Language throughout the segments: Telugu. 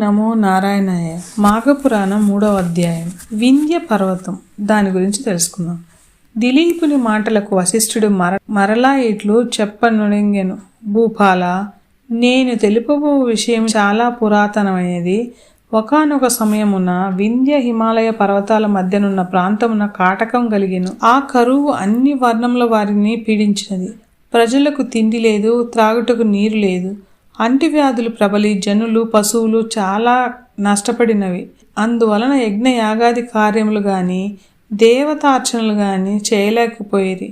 నమో నారాయణాయ. మాఘపురాణం మూడవ అధ్యాయం. వింధ్య పర్వతం. దాని గురించి తెలుసుకుందాం. దిలీపుని మాటలకు వశిష్ఠుడు మర మరలా ఇట్లు చెప్పనుడింగెను. భూపాల నేను తెలుపబో విషయం చాలా పురాతనమైనది. ఒకనొక సమయమున వింధ్య హిమాలయ పర్వతాల మధ్యనున్న ప్రాంతమున కాటకం కలిగెను. ఆ కరువు అన్ని వర్ణముల వారిని పీడించినది. ప్రజలకు తిండి లేదు త్రాగుటకు నీరు లేదు. అంటువ్యాధులు ప్రబలి జనులు పశువులు చాలా నష్టపడినవి. అందువలన యజ్ఞ యాగాది కార్యములు కానీ దేవతార్చనలు కానీ చేయలేకపోయేది.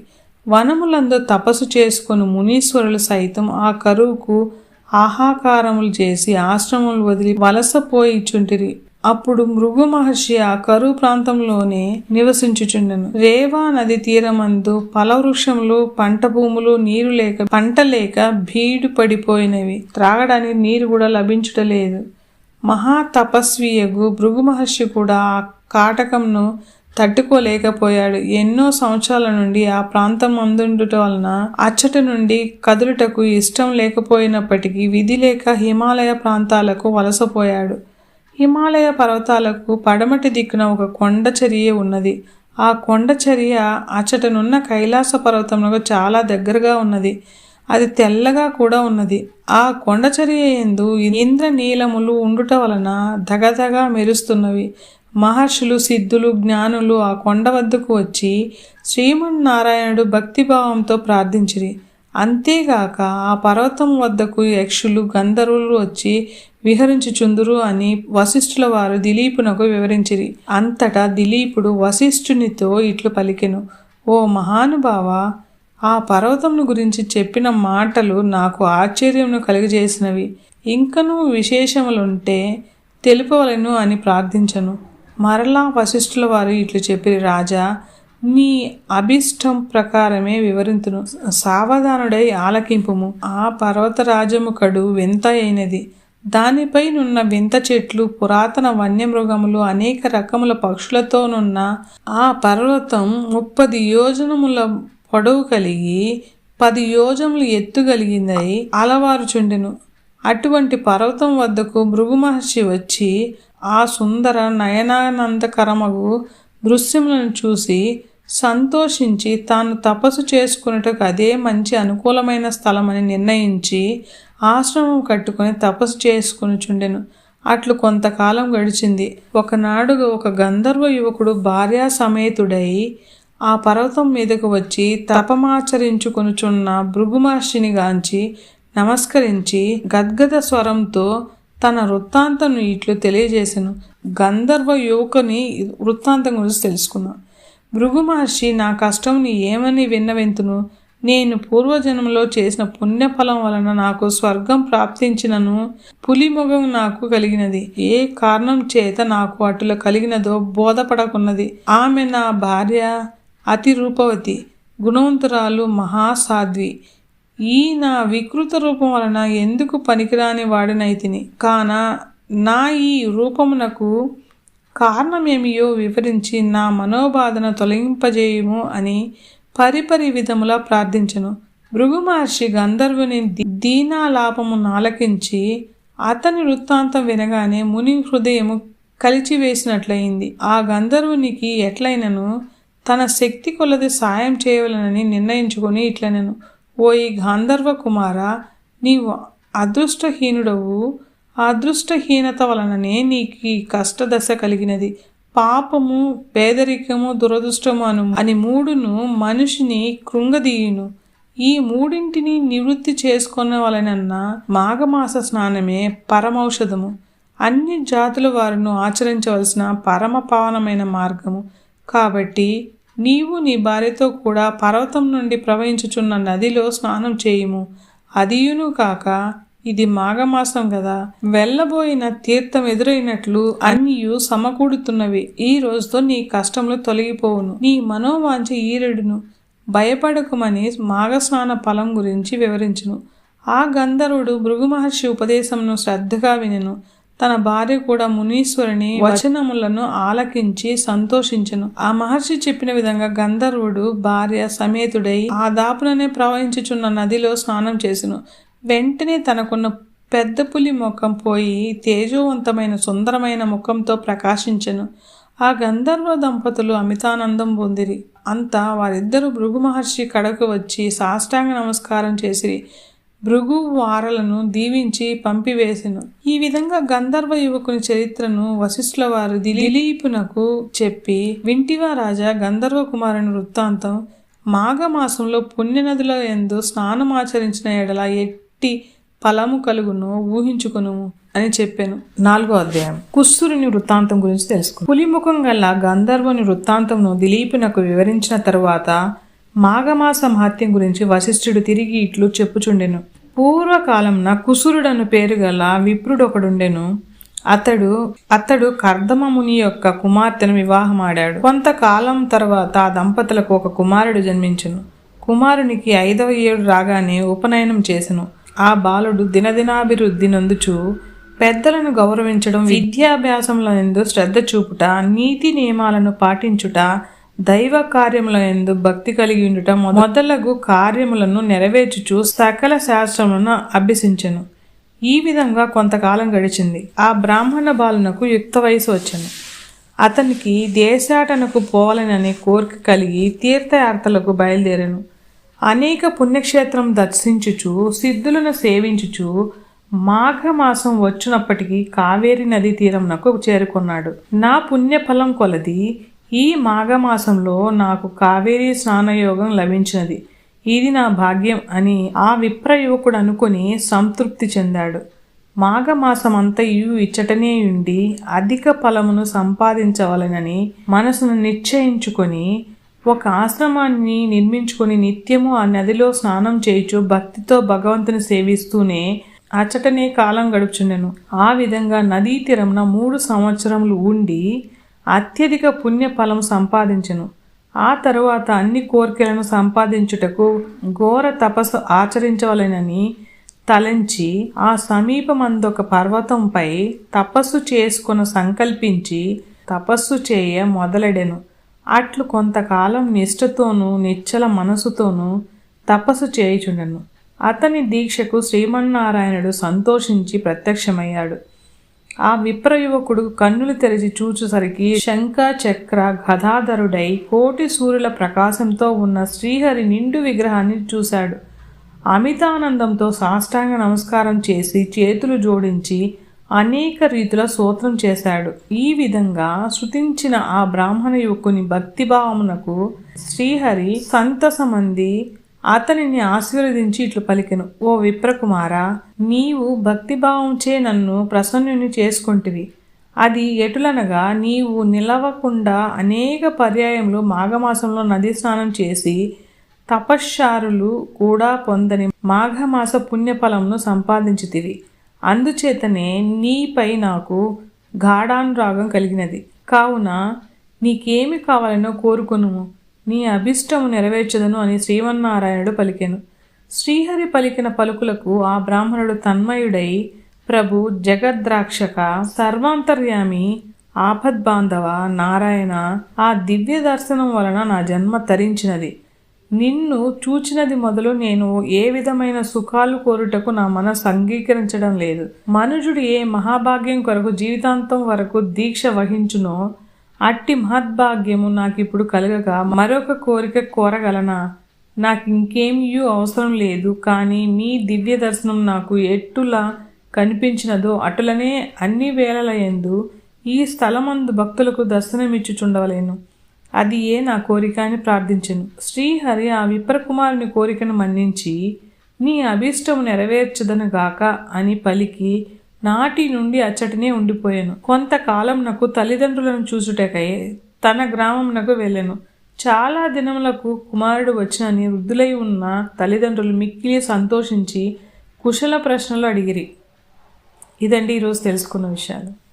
వనములందు తపస్సు చేసుకుని మునీశ్వరులు సైతం ఆ కరువుకు ఆహాకారములు చేసి ఆశ్రమములు వదిలి వలసపోయిచుంటిరి అప్పుడు మృగు మహర్షి ఆ కరువు ప్రాంతంలోనే నివసించుచుండెను. రేవా నది తీరమందు పలవృక్షములు పంట భూములు నీరు లేక పంట లేక భీడు పడిపోయినవి. త్రాగడానికి నీరు కూడా లభించుటలేదు మహా తపస్వియగు భృగు మహర్షి కూడా ఆ కాటకంను తట్టుకోలేకపోయాడు. ఎన్నో సంవత్సరాల నుండి ఆ ప్రాంతం అందుండుట వలన అచ్చట నుండి కదులుటకు ఇష్టం లేకపోయినప్పటికీ విధి లేక హిమాలయ ప్రాంతాలకు వలసపోయాడు. హిమాలయ పర్వతాలకు పడమటి దిక్కున ఒక కొండ చర్య ఉన్నది. ఆ కొండ చర్య అచ్చటనున్న కైలాస పర్వతములకు చాలా దగ్గరగా ఉన్నది. అది తెల్లగా కూడా ఉన్నది. ఆ కొండ చర్య ఎందు ఇంద్ర నీలములు ఉండుట వలన దగదగా మెరుస్తున్నవి. మహర్షులు సిద్ధులు జ్ఞానులు ఆ కొండ వద్దకు వచ్చి శ్రీమన్నారాయణుడు భక్తిభావంతో ప్రార్థించిరి. అంతేగాక ఆ పర్వతం వద్దకు యక్షులు గంధర్వులు వచ్చి విహరించుచుందురు అని వశిష్ఠుల వారు దిలీపునకు వివరించిరి. అంతటా దిలీపుడు వశిష్ఠునితో ఇట్లు పలికెను. ఓ మహానుభావ ఆ పర్వతమును గురించి చెప్పిన మాటలు నాకు ఆశ్చర్యమును కలిగజేసినవి. ఇంకనూ విశేషములుంటే తెలుపవలను అని ప్రార్థించను. మరలా వశిష్ఠుల వారు ఇట్లు చెప్పిరి రాజా నీ అభిష్టం ప్రకారమే వివరింతును. సావధానుడై ఆలకింపుము. ఆ పర్వతరాజము కడు వింత అయినది. దానిపై నున్న వింత చెట్లు పురాతన వన్యమృగములు అనేక రకముల పక్షులతోనున్న ఆ పర్వతం ముప్పది యోజనముల పొడవు కలిగి పది యోజములు ఎత్తు కలిగిందై అలవారుచుండెను. అటువంటి పర్వతం వద్దకు భృగు మహర్షి వచ్చి ఆ సుందర నయనానందకరమగు దృశ్యములను చూసి సంతోషించి తాను తపస్సు చేసుకున్నట్టుకు అదే మంచి అనుకూలమైన స్థలమని నిర్ణయించి ఆశ్రమం కట్టుకొని తపస్సు చేసుకుని చుండెను అట్లు కొంతకాలం గడిచింది. ఒకనాడు ఒక గంధర్వ యువకుడు భార్యా సమేతుడై ఆ పర్వతం మీదకు వచ్చి తపమాచరించుకొనుచున్న భృగుమహర్షిని గాంచి నమస్కరించి గద్గద స్వరంతో తన వృత్తాంతం ఇట్లు తెలియజేశాను గంధర్వ యువకుని వృత్తాంతం గురించి తెలుసుకున్నాను భృగు మహర్షి నా కష్టంని ఏమని విన్నవెంతును? నేను పూర్వజన్మలో చేసిన పుణ్యఫలం వలన నాకు స్వర్గం ప్రాప్తించినను పులిముఖం నాకు కలిగినది. ఏ కారణం చేత నాకు అటుల కలిగినదో బోధపడకున్నది. ఆమె నా భార్య అతి రూపవతి గుణవంతురాలు మహాసాధ్వి. ఈ నా వికృత రూపం వలన ఎందుకు పనికిరాని వాడినైతిని? కాన నా ఈ రూపమునకు కారణమేమియో వివరించి నా మనోబాధన తొలగింపజేయము అని పరిపరి విధములా ప్రార్థించను. భృగు మహర్షి గంధర్వుని దీనాలాపము నాలకించి అతని వృత్తాంతం వినగానే ముని హృదయము కలిచివేసినట్లయింది. ఆ గంధర్వునికి ఎట్లయినను? తన శక్తి కొలది సాయం చేయవలనని నిర్ణయించుకొని ఇట్లనెను. ఓ ఈ గాంధర్వ కుమార నీవు అదృష్టహీనుడవు. అదృష్టహీనత వలననే నీకు ఈ కష్టదశ కలిగినది. పాపము పేదరికము దురదృష్టము అను అని మూడును మనిషిని కృంగదీయును. ఈ మూడింటిని నివృత్తి చేసుకున్న వలనన్న మాఘమాస స్నానమే పరమౌషధము. అన్ని జాతుల వారిను ఆచరించవలసిన పరమ పావనమైన మార్గము. కాబట్టి నీవు నీ భార్యతో కూడా పర్వతం నుండి ప్రవహించుచున్న నదిలో స్నానం చేయుము. అదియును కాక ఇది మాఘమాసం కదా. వెళ్ళబోయిన తీర్థం ఎదురైనట్లు అన్నియు సమకూడుతున్నవి. ఈ రోజుతో నీ కష్టములు తొలగిపోవును. నీ మనోవాంఛ ఈరెడును. భయపడకుమని మాఘస్నాన ఫలం గురించి వివరించును. ఆ గంధర్వుడు భృగు మహర్షి ఉపదేశమును శ్రద్ధగా వినెను. తన భార్య కూడా మునీశ్వరుని వచనములను ఆలకించి సంతోషించను. ఆ మహర్షి చెప్పిన విధంగా గంధర్వుడు భార్య సమేతుడై ఆ దాపుననే ప్రవహించుచున్న నదిలో స్నానం చేసెను. వెంటనే తనకున్న పెద్ద పులి ముఖం పోయి తేజోవంతమైన సుందరమైన ముఖంతో ప్రకాశించెను. ఆ గంధర్వ దంపతులు అమితానందం పొందిరి. అంతా వారిద్దరూ భృగు మహర్షి కడకు వచ్చి సాష్టాంగ నమస్కారం చేసిరి. భృగు వారలను దీవించి పంపివేసెను. ఈ విధంగా గంధర్వ యువకుని చరిత్రను వశిష్ఠుల వారు దిలీపునకు చెప్పి వింటివా రాజా గంధర్వ కుమారుని వృత్తాంతం మాఘమాసంలో పుణ్యనదుల ఎందు స్నానమాచరించిన ఎడల ఎట్టి ఫలము కలుగును ఊహించుకును అని చెప్పాను. నాలుగో అధ్యాయం. కుస్సురుని వృత్తాంతం గురించి తెలుసుకు పులిముఖం గల గంధర్వుని వృత్తాంతంను దిలీపునకు వివరించిన తరువాత మాఘమాస మహత్యం గురించి వశిష్ఠుడు తిరిగి ఇట్లు చెప్పుచుండెను. పూర్వకాలంన కుసురుడను పేరు గల విప్రుడొకడుండెను. అతడు అతడు కర్దమముని యొక్క కుమార్తెను వివాహమాడాడు. కొంతకాలం తర్వాత ఆ దంపతులకు ఒక కుమారుడు జన్మించను. కుమారునికి ఐదవ ఏడు రాగానే ఉపనయనం చేసెను. ఆ బాలుడు దినదినాభివృద్ధి నందుచు పెద్దలను గౌరవించడం విద్యాభ్యాసంలో ఎందు శ్రద్ధ చూపుట నీతి నియమాలను పాటించుట దైవ కార్యముల ఎందు భక్తి కలిగి ఉండుట మొదలగు కార్యములను నెరవేర్చుచు సకల శాస్త్రములను అభ్యసించెను. ఈ విధంగా కొంతకాలం గడిచింది. ఆ బ్రాహ్మణ బాలునకు యుక్త వయసు వచ్చను అతనికి దేశాటనకు పోవాలననే కోరిక కలిగి తీర్థయాత్రలకు బయలుదేరాను. అనేక పుణ్యక్షేత్రం దర్శించుచు సిద్ధులను సేవించుచు మాఘమాసం వచ్చినప్పటికీ కావేరి నదీ తీరంనకు చేరుకున్నాడు. నా పుణ్యఫలం కొలది ఈ మాఘమాసంలో నాకు కావేరీ స్నానయోగం లభించినది. ఇది నా భాగ్యం అని ఆ విప్ర యువకుడు అనుకుని సంతృప్తి చెందాడు. మాఘమాసమంతయు ఇచ్చటనే ఉండి అధిక ఫలమును సంపాదించవలనని మనసును నిశ్చయించుకొని ఒక ఆశ్రమాన్ని నిర్మించుకొని నిత్యము ఆ నదిలో స్నానం చేయుచు భక్తితో భగవంతుని సేవిస్తూనే అచ్చటనే కాలం గడుపుచుండెను. ఆ విధంగా నదీ తీరంన మూడు సంవత్సరములు ఉండి అత్యధిక పుణ్యఫలం సంపాదించెను. ఆ తరువాత అన్ని కోరికలను సంపాదించుటకు ఘోర తపస్సు ఆచరించవలెనని తలంచి ఆ సమీపమందొక పర్వతంపై తపస్సు చేసుకుని సంకల్పించి తపస్సు చేయ మొదలెడెను. అట్లు కొంతకాలం నిష్ఠతోనూ నిశ్చల మనసుతోనూ తపస్సు చేయుచుండెను. అతని దీక్షకు శ్రీమన్నారాయణుడు సంతోషించి ప్రత్యక్షమయ్యాడు. ఆ విప్రయువకుడు కన్నులు తెరిచి చూచుసరికి శంఖ చక్ర గదాధరుడై కోటి సూర్యుల ప్రకాశంతో ఉన్న శ్రీహరి నిండు విగ్రహాన్ని చూశాడు. అమితానందంతో సాష్టాంగ నమస్కారం చేసి చేతులు జోడించి అనేక రీతుల సూత్రం చేశాడు. ఈ విధంగా శృతించిన ఆ బ్రాహ్మణ యువకుని భక్తిభావమునకు శ్రీహరి సంతసమంది అతనిని ఆశీర్వదించి ఇట్లు పలికెను. ఓ విప్రకుమార నీవు భక్తిభావంచే నన్ను ప్రసన్నుని చేసుకుంటివి. అది ఎటులనగా నీవు నిలవకుండా అనేక పర్యాయములు మాఘమాసంలో నదీ స్నానం చేసి తపశ్చారులు కూడా పొందని మాఘమాస పుణ్యఫలమును సంపాదించితివి. అందుచేతనే నీపై నాకు గాఢానురాగం కలిగినది. కావున నీకేమి కావాలనో కోరుకును నీ అభిష్టము నెరవేర్చదను అని శ్రీమన్నారాయణుడు పలికెను. శ్రీహరి పలికిన పలుకులకు ఆ బ్రాహ్మణుడు తన్మయుడై ప్రభు జగద్రాక్షక సర్వాంతర్యామి ఆపద్బాంధవ నారాయణ ఆ దివ్య దర్శనం వలన నా జన్మ తరించినది. నిన్ను చూచినది మొదలు నేను ఏ విధమైన సుఖాలు కోరుటకు నా మనసు అంగీకరించడం లేదు. మనుజుడు ఏ మహాభాగ్యం కొరకు జీవితాంతం వరకు దీక్ష వహించునో అట్టి మహద్భాగ్యము నాకు ఇప్పుడు కలగక మరొక కోరిక కోరగలనా? నాకు ఇంకేమీ అవసరం లేదు కానీ మీ దివ్య దర్శనం నాకు ఎట్టులా కనిపించినదో అటులనే అన్ని వేళల ఎందు ఈ స్థలమందు భక్తులకు దర్శనమిచ్చుచుండవలేను. అది ఏ నా కోరిక అని ప్రార్థించను. శ్రీహరి ఆ విప్రకుమారుని కోరికను మన్నించి నీ అభీష్టము నెరవేర్చదను గాక అని పలికి నాటి నుండి అచ్చటనే ఉండిపోయాను. కొంతకాలం నాకు తల్లిదండ్రులను చూసుటకై తన గ్రామంనకు వెళ్ళాను. చాలా దినములకు కుమారుడు వచ్చినని వృద్ధులై ఉన్న తల్లిదండ్రులు మిక్కిలి సంతోషించి కుశల ప్రశ్నలు అడిగిరి. ఇదండి ఈరోజు తెలుసుకున్న విషయాలు.